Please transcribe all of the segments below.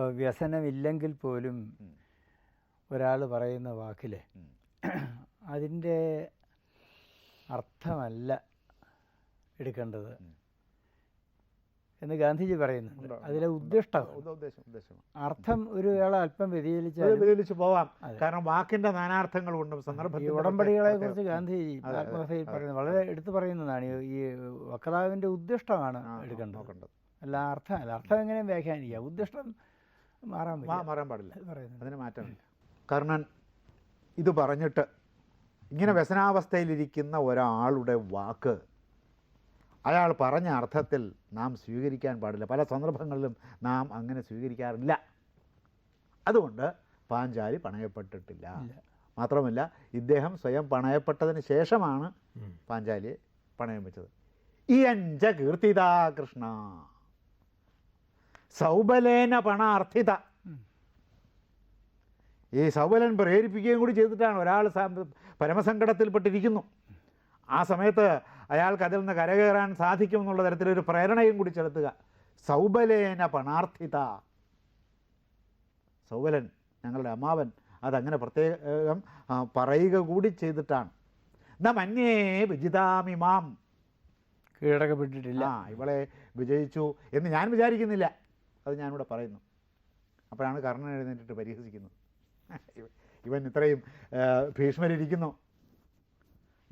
വ്യസനമില്ലെങ്കിൽ പോലും ഒരാൾ പറയുന്ന വാക്കിൽ. അതിന്റെ അർത്ഥമല്ല എടുക്കേണ്ടത്. എന്ന് ഗാന്ധിജി പറയുന്നുണ്ട്. അതിലെ ഉദ്ദിഷ്ടം. അർത്ഥം ഒരു വേള അല്പം വ്യതിചലിച്ചു പോവാം. കാരണം വാക്കിന്റെ നാനാർത്ഥങ്ങൾ കൊണ്ടും സന്ദർഭത്തിൽ ഉടമ്പടികളെ കുറിച്ച് ഗാന്ധി അതെ, അതെ, ആത്മകഥയിൽ പറയുന്നത് വളരെ എടുത്തു പറയുന്നതാണ്. ഈ- വക്താവിന്റെ ഉദ്ദിഷ്ടമാണ് എടുക്കേണ്ടത്. അല്ല അർത്ഥം അല്ല അർത്ഥം എങ്ങനെയും വ്യാഖ്യാനിക്കുക ഉദ്ദിഷ്ടം മാറാൻ മാറാൻ പാടില്ല. അതിന് മാറ്റമില്ല കർണൻ ഇത് പറഞ്ഞിട്ട് ഇങ്ങനെ വ്യസനാവസ്ഥയിലിരിക്കുന്ന ഒരാളുടെ വാക്ക് അയാൾ പറഞ്ഞ അർത്ഥത്തിൽ നാം സ്വീകരിക്കാൻ പാടില്ല. പല സന്ദർഭങ്ങളിലും നാം അങ്ങനെ സ്വീകരിക്കാറില്ല. അതുകൊണ്ട് പാഞ്ചാലി പണയപ്പെട്ടിട്ടില്ല. മാത്രമല്ല ഇദ്ദേഹം സ്വയം പണയപ്പെട്ടതിന് ശേഷമാണ് പാഞ്ചാലിയെ പണയം വെച്ചത്. ഈ അഞ്ച കീർത്തിതാ കൃഷ്ണ. സൗബലേന പണാർത്ഥിത. ഈ സൗബലൻ പ്രേരിപ്പിക്കുകയും കൂടി ചെയ്തിട്ടാണ് ഒരാൾ പരമസങ്കടത്തിൽപ്പെട്ടിരിക്കുന്നു. ആ സമയത്ത് അയാൾക്ക് അതിൽ നിന്ന് കരകയറാൻ സാധിക്കും എന്നുള്ള തരത്തിലൊരു പ്രേരണയും കൂടി ചെലുത്തുക. സൗബലേന പണാർത്ഥിത. സൗബലൻ ഞങ്ങളുടെ അമ്മാവൻ അതങ്ങനെ പ്രത്യേകം പറയുക കൂടി ചെയ്തിട്ടാണ്. ന മന്യേ വിജിതാമിമാം കീഴടക്കപ്പെട്ടിട്ടില്ല ആ ഇവളെ വിജയിച്ചു എന്ന് ഞാൻ വിചാരിക്കുന്നില്ല. അത് ഞാനിവിടെ പറയുന്നു. അപ്പോഴാണ് കർണൻ എഴുന്നേറ്റിട്ട് പരിഹസിക്കുന്നത്. ഇവൻ ഇത്രയും ഭീഷ്മരിക്കുന്നു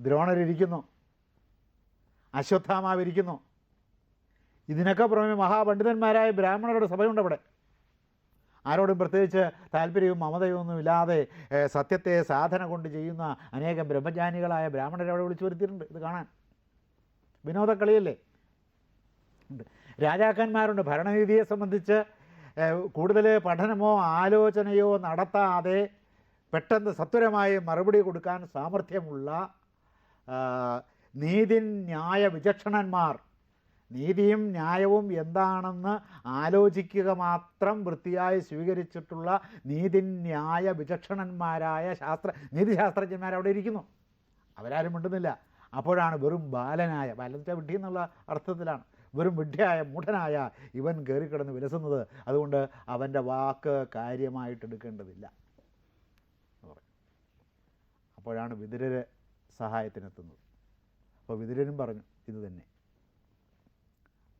ദ്രോണരിക്കുന്നു അശ്വത്ഥാമാവിരിക്കുന്നു. ഇതിനൊക്കെ പുറമെ മഹാപണ്ഡിതന്മാരായ ബ്രാഹ്മണരുടെ സഭയുണ്ട് അവിടെ ആരോടും പ്രത്യേകിച്ച് താല്പര്യവും മമതയൊന്നും ഇല്ലാതെ സത്യത്തെ സാധന കൊണ്ട് ചെയ്യുന്ന അനേകം ബ്രഹ്മജ്ഞാനികളായ ബ്രാഹ്മണരെ അവിടെ വിളിച്ചു വരുത്തിയിട്ടുണ്ട്. ഇത് കാണാൻ. വിനോദക്കളിയല്ലേ? ഉണ്ട്. രാജാക്കന്മാരുണ്ട്. ഭരണരീതിയെ സംബന്ധിച്ച് കൂടുതൽ പഠനമോ ആലോചനയോ നടത്താതെ പെട്ടെന്ന് സത്വരമായി മറുപടി കൊടുക്കാൻ സാമർഥ്യമുള്ള നീതി നീതിന്യായ വിചക്ഷണന്മാർ. നീതിയും ന്യായവും എന്താണെന്ന് ആലോചിക്കുക മാത്രം വൃത്തിയായി സ്വീകരിച്ചിട്ടുള്ള നീതിന്യായ വിചക്ഷണന്മാരായ ശാസ്ത്ര നീതിശാസ്ത്രജ്ഞന്മാർ അവിടെ ഇരിക്കുന്നു. അവരാരും മിണ്ടുന്നില്ല. അപ്പോഴാണ് വെറും ബാലനായ വെച്ചാൽ വിഡ്ഢി എന്നുള്ള അർത്ഥത്തിലാണ്. വെറും വിഡ്ഢിയായ മൂഢനായ ഇവൻ കയറിക്കിടന്ന് വിലസുന്നത് അതുകൊണ്ട് അവന്റെ വാക്ക് കാര്യമായിട്ട് എടുക്കേണ്ടതില്ല അപ്പോഴാണ് വിതുരര് സഹായത്തിനെത്തുന്നത്. അപ്പോൾ വിതുരനും പറഞ്ഞു ഇത് തന്നെ.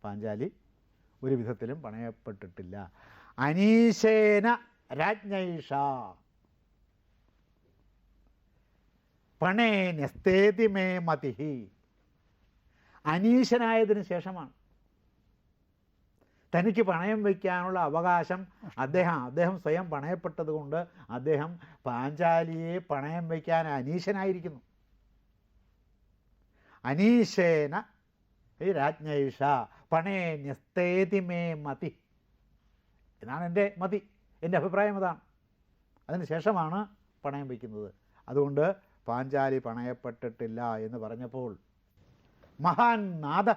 പാഞ്ചാലി ഒരു വിധത്തിലും പണയപ്പെട്ടിട്ടില്ല. അനീശേന രാജ്ഞൈഷ. പണേ നെസ്തേതി മേ മതിഹി. അനീശനായതിനു ശേഷമാണ് തനിക്ക് പണയം വയ്ക്കാനുള്ള അവകാശം അദ്ദേഹം അദ്ദേഹം സ്വയം പണയപ്പെട്ടത് കൊണ്ട് അദ്ദേഹം പാഞ്ചാലിയെ പണയം വയ്ക്കാൻ അനീശനായിരിക്കുന്നു. അനീശേന ഈ രാജ്ഞൈഷ പണേ ന്യസ്തേതി മേ മതി. എന്നാണ് എന്റെ മതി എന്റെ അഭിപ്രായം അതാണ് അതിന് ശേഷമാണ് പണയം വയ്ക്കുന്നത്. അതുകൊണ്ട് പാഞ്ചാലി പണയപ്പെട്ടിട്ടില്ല എന്ന് പറഞ്ഞപ്പോൾ മഹാൻ നാദ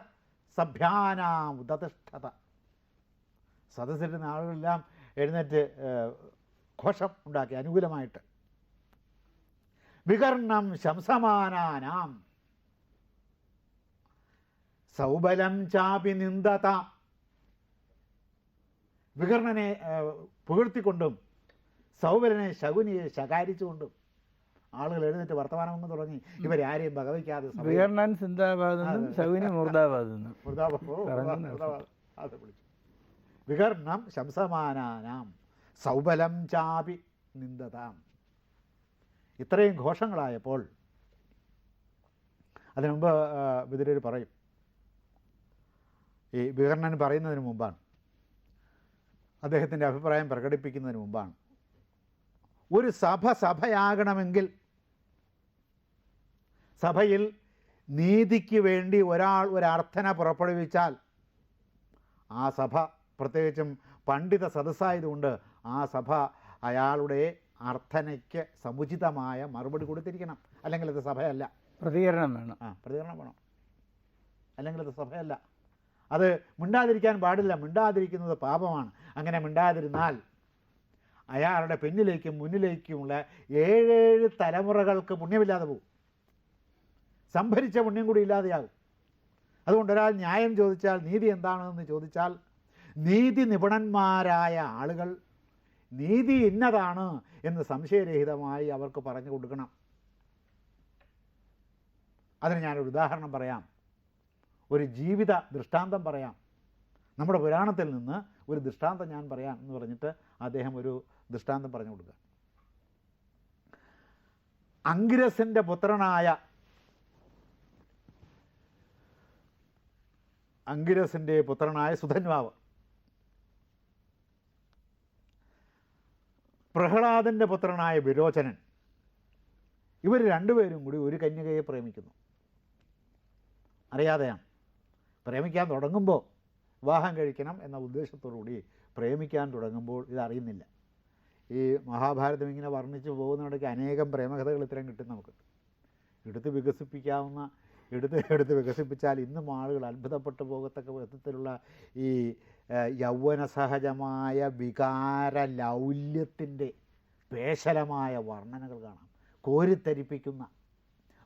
സഭ്യാനാം ഉദതിഷ്ഠത. സദസ്സിരുന്ന ആളുകളെല്ലാം എഴുന്നേറ്റ് ഘോഷം ഉണ്ടാക്കി അനുകൂലമായിട്ട്. വികർണം ശംസമാനാനാം. സൗബലം ചാപി നിന്ദത. വികർണനെ പുകഴ്ത്തിക്കൊണ്ടും സൗബലനെ ശകുനിയെ ശകാരിച്ചുകൊണ്ടും ആളുകൾ എഴുന്നേറ്റ് വർത്തമാനമെന്ന് തുടങ്ങി. ഇവരാരെയും ഭഗവയ്ക്കാതെ സഭയിൽ വികർണൻ സിന്ദാബാദ് ശകുനി മൂർദാബാദ്. വൃതാപ- അത് വിളിച്ചു. വികർണം ശംസമാനാനാം സൗബലം ചാപി നിന്ദതാം. ഇത്രയും ഘോഷങ്ങളായപ്പോൾ അതിനു മുമ്പ് വിതുരർ പറയും. ഈ വികർണൻ പറയുന്നതിന് മുമ്പാണ്. അദ്ദേഹത്തിന്റെ അഭിപ്രായം പ്രകടിപ്പിക്കുന്നതിന് മുമ്പാണ്. ഒരു സഭ സഭയാകണമെങ്കിൽ സഭയിൽ നീതിക്ക് വേണ്ടി ഒരാൾ ഒരർത്ഥന പുറപ്പെടുവിച്ചാൽ ആ സഭ പ്രത്യേകിച്ചും പണ്ഡിത സദസ്സായതുകൊണ്ട് ആ സഭ അയാളുടെ അർത്ഥനയ്ക്ക് സമുചിതമായ മറുപടി കൊടുത്തിരിക്കണം. അല്ലെങ്കിൽ അത് സഭയല്ല. പ്രതികരണം വേണം. ആ പ്രതികരണം വേണം. അല്ലെങ്കിൽ അത് സഭയല്ല. അത് മിണ്ടാതിരിക്കാൻ പാടില്ല. മിണ്ടാതിരിക്കുന്നത് പാപമാണ്. അങ്ങനെ മിണ്ടാതിരുന്നാൽ അയാളുടെ പിന്നിലേക്കും മുന്നിലേക്കുമുള്ള ഏഴേഴ് തലമുറകൾക്ക് പുണ്യമില്ലാതെ പോകും. സംഭരിച്ച പുണ്യം കൂടി ഇല്ലാതെയാകും. അതുകൊണ്ട് ഒരാൾ ന്യായം ചോദിച്ചാൽ നീതി എന്താണെന്ന് ചോദിച്ചാൽ നീതി നിപുണന്മാരായ ആളുകൾ നീതി ഇന്നതാണ് എന്ന് സംശയരഹിതമായി അവർക്ക് പറഞ്ഞു കൊടുക്കണം. അതിന് ഞാനൊരു ഉദാഹരണം പറയാം. ഒരു ജീവിത ദൃഷ്ടാന്തം പറയാം. നമ്മുടെ പുരാണത്തിൽ നിന്ന് ഒരു ദൃഷ്ടാന്തം ഞാൻ പറയാം എന്ന് പറഞ്ഞിട്ട് അദ്ദേഹം ഒരു ദൃഷ്ടാന്തം പറഞ്ഞു കൊടുക്കുക. അങ്കിരസിന്റെ പുത്രനായ അങ്കിരസിന്റെ പുത്രനായ സുധന്വാവ് പ്രഹ്ലാദന്റെ പുത്രനായ വിരോചനൻ. ഇവർ രണ്ടുപേരും കൂടി ഒരു കന്യകയെ പ്രേമിക്കുന്നു. അറിയാതെയാണ്. പ്രേമിക്കാൻ തുടങ്ങുമ്പോൾ വിവാഹം കഴിക്കണം എന്ന ഉദ്ദേശത്തോടുകൂടി പ്രേമിക്കാൻ തുടങ്ങുമ്പോൾ ഇതറിയുന്നില്ല. ഈ മഹാഭാരതം ഇങ്ങനെ വർണിച്ച് പോകുന്നിടയ്ക്ക് അനേകം പ്രേമകഥകൾ ഇത്രയും കിട്ടും നമുക്ക്. എടുത്ത് വികസിപ്പിക്കാവുന്ന എടുത്ത് എടുത്ത് വികസിപ്പിച്ചാൽ ഇന്നും ആളുകൾ അത്ഭുതപ്പെട്ടു പോകത്തക്ക വിധത്തിലുള്ള ഈ ഏഹ്, യൗവന സഹജമായ വികാര ലൗല്യത്തിന്റെ പേശലമായ വർണനകൾ കാണാം. കോരിത്തരിപ്പിക്കുന്ന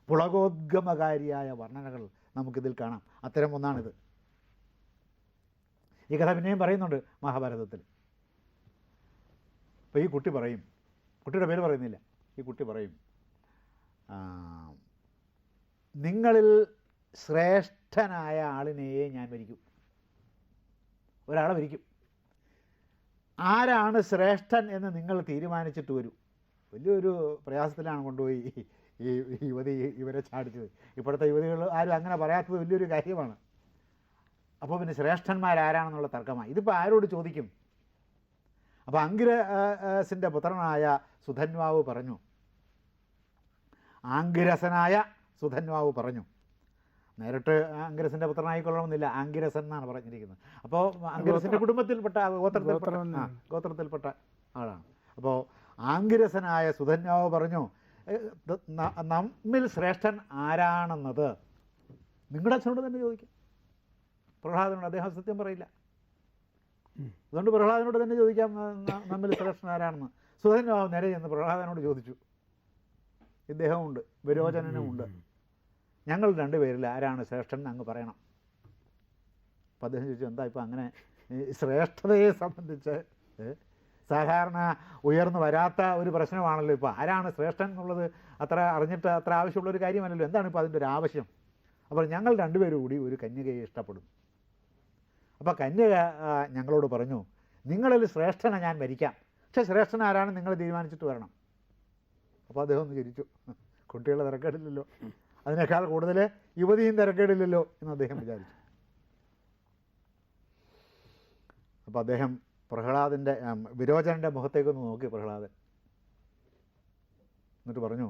പുളകോദ്ഗമകാരിയായ വർണനകൾ നമുക്കിതിൽ കാണാം. അത്തരം ഒന്നാണിത്. ഈ കഥ പിന്നെയും പറയുന്നുണ്ട് മഹാഭാരതത്തിൽ. അപ്പോൾ ഈ കുട്ടി പറയും കുട്ടിയുടെ പേര് പറയുന്നില്ല. ഈ കുട്ടി പറയും നിങ്ങളിൽ ശ്രേഷ്ഠനായ ആളിനെയേ ഞാൻ ഭരിക്കും. ഒരാളെ ഭരിക്കും ആരാണ് ശ്രേഷ്ഠൻ എന്ന് നിങ്ങൾ തീരുമാനിച്ചിട്ട് വരും. വലിയൊരു പ്രയാസത്തിലാണ് കൊണ്ടുപോയി ഈ ഈ യുവതി ഇവരെ ചാടിച്ചത്. ഇപ്പോഴത്തെ യുവതികൾ ആരും അങ്ങനെ പറയാത്തത് വലിയൊരു കാര്യമാണ്. അപ്പോൾ പിന്നെ ശ്രേഷ്ഠന്മാരാരാണെന്നുള്ള തർക്കമായി ഇതിപ്പോൾ ആരോട് ചോദിക്കും? അപ്പോൾ അങ്കിരസിന്റെ പുത്രനായ സുധന്വാവ് പറഞ്ഞു. ആങ്കിരസനായ സുധന്വാവ് പറഞ്ഞു. നേരിട്ട് ആങ്കിരസിന്റെ പുത്രനായിക്കൊള്ളണമെന്നില്ല. ആംഗിരസൻ എന്നാണ് പറഞ്ഞിരിക്കുന്നത്. അപ്പോൾ ആംഗിരസിന്റെ കുടുംബത്തിൽപ്പെട്ട ഗോത്രത്തിൽപ്പെട്ട ഗോത്രത്തിൽപ്പെട്ട ആളാണ്. അപ്പോൾ ആംഗിരസനായ സുധന്യാവ് പറഞ്ഞു "ഏ, ത- ന- നമ്മിൽ ശ്രേഷ്ഠൻ ആരാണെന്നത്? നിങ്ങളുടെ അച്ഛനോട് തന്നെ ചോദിക്കും. പ്രഹ്ലാദനോട് അദ്ദേഹം സത്യം പറയില്ല. അതുകൊണ്ട് പ്രഹ്ലാദനോട് തന്നെ ചോദിക്കാം നമ്മിൽ ശ്രേഷ്ഠൻ ആരാണെന്ന്. സുധന്യാവ് നേരെ ചെന്ന് പ്രഹ്ലാദനോട് ചോദിച്ചു. ഇദ്ദേഹമുണ്ട് വിരോചനനുമുണ്ട്. ഞങ്ങൾ രണ്ടുപേരിൽ ആരാണ് ശ്രേഷ്ഠൻ അങ്ങ് പറയണം. അപ്പം അദ്ദേഹം ചോദിച്ചു എന്താ ഇപ്പം അങ്ങനെ ശ്രേഷ്ഠതയെ സംബന്ധിച്ച് സാധാരണ ഉയർന്നു വരാത്ത ഒരു പ്രശ്നമാണല്ലോ ഇപ്പോൾ ആരാണ് ശ്രേഷ്ഠൻ എന്നുള്ളത് അത്ര അറിഞ്ഞിട്ട് അത്ര ആവശ്യമുള്ളൊരു കാര്യമല്ലല്ലോ. എന്താണ് ഇപ്പോൾ അതിന്റെ ഒരു ആവശ്യം? അപ്പോൾ ഞങ്ങൾ രണ്ടുപേരും കൂടി ഒരു കന്യകയെ ഇഷ്ടപ്പെടുന്നു അപ്പോൾ കന്യക ഞങ്ങളോട് പറഞ്ഞു നിങ്ങളിൽ ശ്രേഷ്ഠനെ ഞാൻ മരിക്കാം പക്ഷേ ശ്രേഷ്ഠൻ ആരാണ് നിങ്ങൾ തീരുമാനിച്ചിട്ട് വരണം. അപ്പോൾ അദ്ദേഹം ഒന്ന് ചിരിച്ചു. കുട്ടികളെ തിരക്കേടില്ലല്ലോ. അതിനേക്കാൾ കൂടുതൽ യുവതിയും തിരക്കേടില്ലല്ലോ എന്ന് അദ്ദേഹം വിചാരിച്ചു. അപ്പോൾ അദ്ദേഹം പ്രഹ്ലാദിന്റെ വിരോചനന്റെ മുഖത്തേക്കൊന്ന് നോക്കി പ്രഹ്ലാദൻ. എന്നിട്ട് പറഞ്ഞു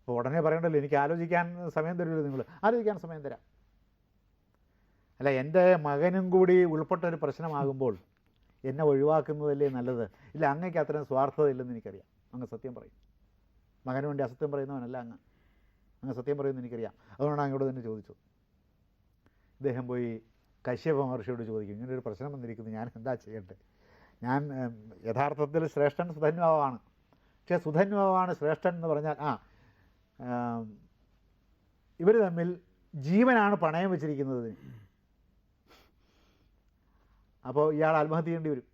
അപ്പോൾ ഉടനെ പറയണ്ടല്ലോ എനിക്ക് ആലോചിക്കാൻ സമയം തരുമല്ലോ നിങ്ങൾ? ആലോചിക്കാൻ സമയം തരാം. അല്ല എന്റെ മകനും കൂടി ഉൾപ്പെട്ട ഒരു പ്രശ്നമാകുമ്പോൾ എന്നെ ഒഴിവാക്കുന്നതല്ലേ നല്ലത്? ഇല്ല അങ്ങേക്ക് അത്രയും സ്വാർത്ഥത ഇല്ലെന്ന് എനിക്കറിയാം. അങ്ങ് സത്യം പറയും. മകന് വേണ്ടി അസത്യം പറയുന്നവനല്ല അങ്ങ്. അങ്ങ് സത്യം പറയുമെന്ന് എനിക്കറിയാം. അതുകൊണ്ടാണ് അങ്ങോട്ട് തന്നെ ചോദിച്ചു ഇദ്ദേഹം പോയി കശ്യപ മഹർഷിയോട് ചോദിക്കും ഇങ്ങനെ ഒരു പ്രശ്നം വന്നിരിക്കുന്നു ഞാൻ എന്താ ചെയ്യട്ടെ ഞാൻ യഥാർത്ഥത്തിൽ ശ്രേഷ്ഠൻ സുധന്വാവാണ്. പക്ഷേ സുധന്വാവാണ് ശ്രേഷ്ഠൻ എന്ന് പറഞ്ഞാൽ ആ ഇവർ തമ്മിൽ ജീവനാണ് പണയം വെച്ചിരിക്കുന്നത് അപ്പോൾ ഇയാൾ ആത്മഹത്യ ചെയ്യേണ്ടി വരും.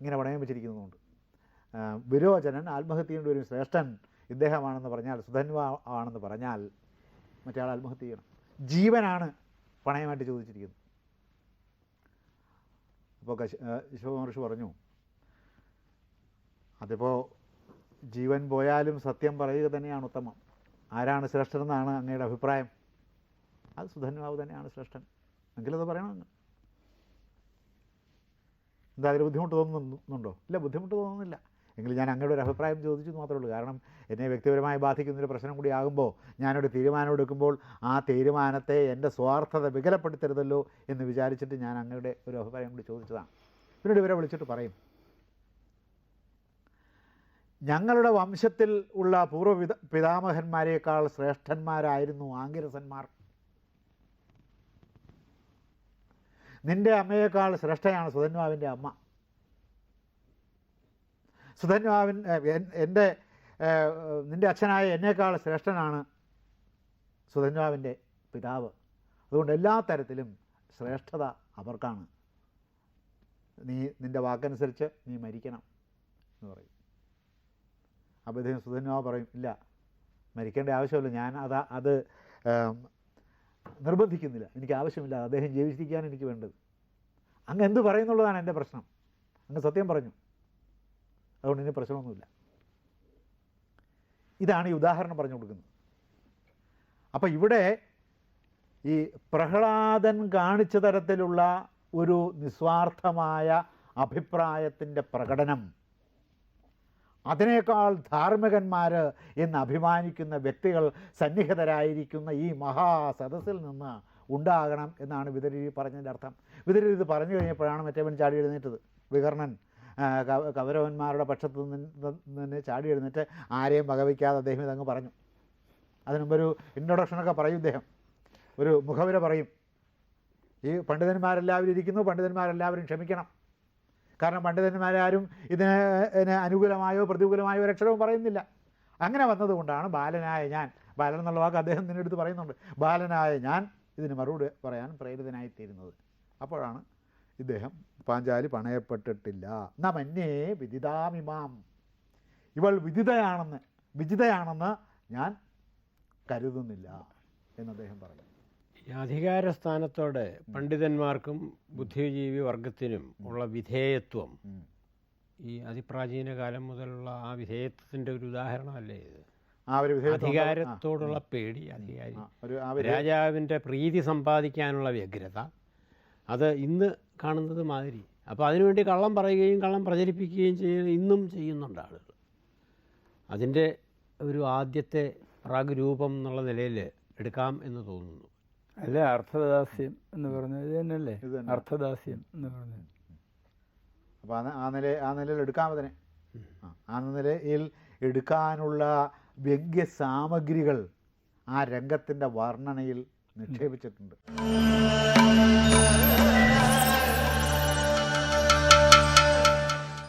ഇങ്ങനെ പണയം വെച്ചിരിക്കുന്നതുകൊണ്ട്. വിരോചനൻ ആത്മഹത്യ ചെയ്യേണ്ടി വരും. ശ്രേഷ്ഠൻ ഇദ്ദേഹമാണെന്ന് പറഞ്ഞാൽ സുധന്വ ആണെന്ന് പറഞ്ഞാൽ മറ്റേ ആൾ ആത്മഹത്യ ചെയ്യണം. ജീവനാണ് പണയമായിട്ട് ചോദിച്ചിരിക്കുന്നത്. അപ്പോൾ കശ ശിവമഹർഷി പറഞ്ഞു അതിപ്പോൾ ജീവൻ പോയാലും സത്യം പറയുക തന്നെയാണ് ഉത്തമം. ആരാണ് ശ്രേഷ്ഠനെന്നാണ് അങ്ങയുടെ അഭിപ്രായം. അത് സുധന്വാവ് തന്നെയാണ് ശ്രേഷ്ഠൻ. എങ്കിലത് പറയണം അങ്ങ്. എന്താ അതിൽ ബുദ്ധിമുട്ട് തോന്നുന്നുണ്ടോ? ഇല്ല ബുദ്ധിമുട്ട് തോന്നുന്നില്ല. എങ്കിലും ഞാൻ അങ്ങയുടെ ഒരു അഭിപ്രായം ചോദിച്ചു മാത്രമേ ഉള്ളൂ. കാരണം എന്നെ വ്യക്തിപരമായി ബാധിക്കുന്നൊരു പ്രശ്നം കൂടി ആകുമ്പോൾ ഞാനൊരു തീരുമാനം എടുക്കുമ്പോൾ ആ തീരുമാനത്തെ എന്റെ സ്വാർത്ഥത വികലപ്പെടുത്തരുതല്ലോ എന്ന് വിചാരിച്ചിട്ട് ഞാൻ അങ്ങയുടെ ഒരു അഭിപ്രായം കൂടി ചോദിച്ചതാണ്. പിന്നീട് ഇവരെ വിളിച്ചിട്ട് പറയും ഞങ്ങളുടെ വംശത്തിൽ ഉള്ള പൂർവ പിതാമഹന്മാരെക്കാൾ ശ്രേഷ്ഠന്മാരായിരുന്നു ആംഗിരസന്മാർ നിന്റെ അമ്മയേക്കാൾ ശ്രേഷ്ഠയാണ് സുധന്വാവിന്റെ അമ്മ. സുധന്വാവിൻ എന്റെ നിന്റെ അച്ഛനായ എന്നേക്കാൾ ശ്രേഷ്ഠനാണ് സുധന്വാവിന്റെ പിതാവ്. അതുകൊണ്ട് എല്ലാ തരത്തിലും ശ്രേഷ്ഠത അവർക്കാണ്. നീ നിന്റെ വാക്കനുസരിച്ച് നീ മരിക്കണം എന്ന് പറയും. അപ്പോൾ ഇദ്ദേഹം സുധന്വാ പറയും ഇല്ല മരിക്കേണ്ട ആവശ്യമില്ല. ഞാൻ അത് അത് നിർബന്ധിക്കുന്നില്ല. എനിക്ക് ആവശ്യമില്ല. അദ്ദേഹം ജീവിച്ചിരിക്കാൻ എനിക്ക് വേണ്ടത്. അങ്ങ് എന്ത് പറയുന്നുള്ളതാണ് എന്റെ പ്രശ്നം. അങ്ങ് സത്യം പറഞ്ഞു. അതുകൊണ്ട് ഇനി പ്രശ്നമൊന്നുമില്ല. ഇതാണ് ഈ ഉദാഹരണം പറഞ്ഞു കൊടുക്കുന്നത്. അപ്പോൾ ഇവിടെ ഈ പ്രഹ്ലാദൻ കാണിച്ച തരത്തിലുള്ള ഒരു നിസ്വാർത്ഥമായ അഭിപ്രായത്തിന്റെ പ്രകടനം അതിനേക്കാൾ ധാർമ്മികന്മാർ എന്ന് അഭിമാനിക്കുന്ന വ്യക്തികൾ സന്നിഹിതരായിരിക്കുന്ന ഈ മഹാസദസ്സിൽ നിന്ന് ഉണ്ടാകണം എന്നാണ് വിതരി പറഞ്ഞതിന്റെ അർത്ഥം. വിതരി ഇത് പറഞ്ഞു കഴിഞ്ഞപ്പോഴാണ് മറ്റേവൻ ചാടി എഴുന്നേറ്റത്. വികർണൻ കൗരവന്മാരുടെ പക്ഷത്ത് നിന്ന് ചാടി എഴുന്നിട്ട് ആരെയും വകവയ്ക്കാതെ അദ്ദേഹം ഇതങ്ങ് പറഞ്ഞു. അതിനുമ്പൊരു ഇൻട്രൊഡക്ഷനൊക്കെ പറയും ഇദ്ദേഹം. ഒരു മുഖവര പറയും. ഈ പണ്ഡിതന്മാരെല്ലാവരും ഇരിക്കുന്നു പണ്ഡിതന്മാരെല്ലാവരും ക്ഷമിക്കണം. കാരണം പണ്ഡിതന്മാരാരും ഇതിന് അനുകൂലമായോ പ്രതികൂലമായോ ഒരു അക്ഷരവും പറയുന്നില്ല. അങ്ങനെ വന്നതുകൊണ്ടാണ് ബാലനായ ഞാൻ ബാലൻ എന്നുള്ള വാക്ക് അദ്ദേഹം നിന്നെടുത്ത് പറയുന്നുണ്ട്. ബാലനായ ഞാൻ ഇതിന് മറുപടി പറയാൻ പ്രേരിതനായിത്തീരുന്നത്. അപ്പോഴാണ് ഇദ്ദേഹം പാഞ്ചാലി പണയപ്പെട്ടിട്ടില്ല. നമന്യേ വിദിതാമിമാം. ഇവൾ വിദിതയാണെന്ന് വിജിതയാണെന്ന് ഞാൻ കരുതുന്നില്ല എന്ന് അദ്ദേഹം പറഞ്ഞു. ഈ അധികാരസ്ഥാനത്തോടെ പണ്ഡിതന്മാർക്കും ബുദ്ധിജീവി വർഗത്തിനും ഉള്ള വിധേയത്വം ഈ അതിപ്രാചീന കാലം മുതലുള്ള ആ വിധേയത്വത്തിന്റെ ഒരു ഉദാഹരണമല്ലേ ഇത്? ആ ഒരു വിധേയത്വം അധികാരത്തോടുള്ള പേടി അധികാരി. രാജാവിന്റെ പ്രീതി സമ്പാദിക്കാനുള്ള വ്യഗ്രത. അത് ഇന്ന് കാണുന്നത് മാതിരി. അപ്പോൾ അതിനുവേണ്ടി കള്ളം പറയുകയും കള്ളം പ്രചരിപ്പിക്കുകയും ചെയ്യുന്ന ഇന്നും ചെയ്യുന്നുണ്ട് ആളുകൾ. അതിന്റെ ഒരു ആദ്യത്തെ പ്രാഗ്രൂപം എന്നുള്ള നിലയിൽ എടുക്കാം എന്ന് തോന്നുന്നു. അല്ലേ? അർത്ഥദാസ്യം എന്ന് പറഞ്ഞത് ഇത് തന്നെയല്ലേ? അർത്ഥദാസ്യം എന്ന് പറഞ്ഞത്. അപ്പോൾ ആ നില ആ നിലയിൽ എടുക്കാം അതിനെ. ആ, ആ നിലയിൽ എടുക്കാനുള്ള വ്യംഗ്യ സാമഗ്രികൾ ആ രംഗത്തിന്റെ വർണനയിൽ നിക്ഷേപിച്ചിട്ടുണ്ട്.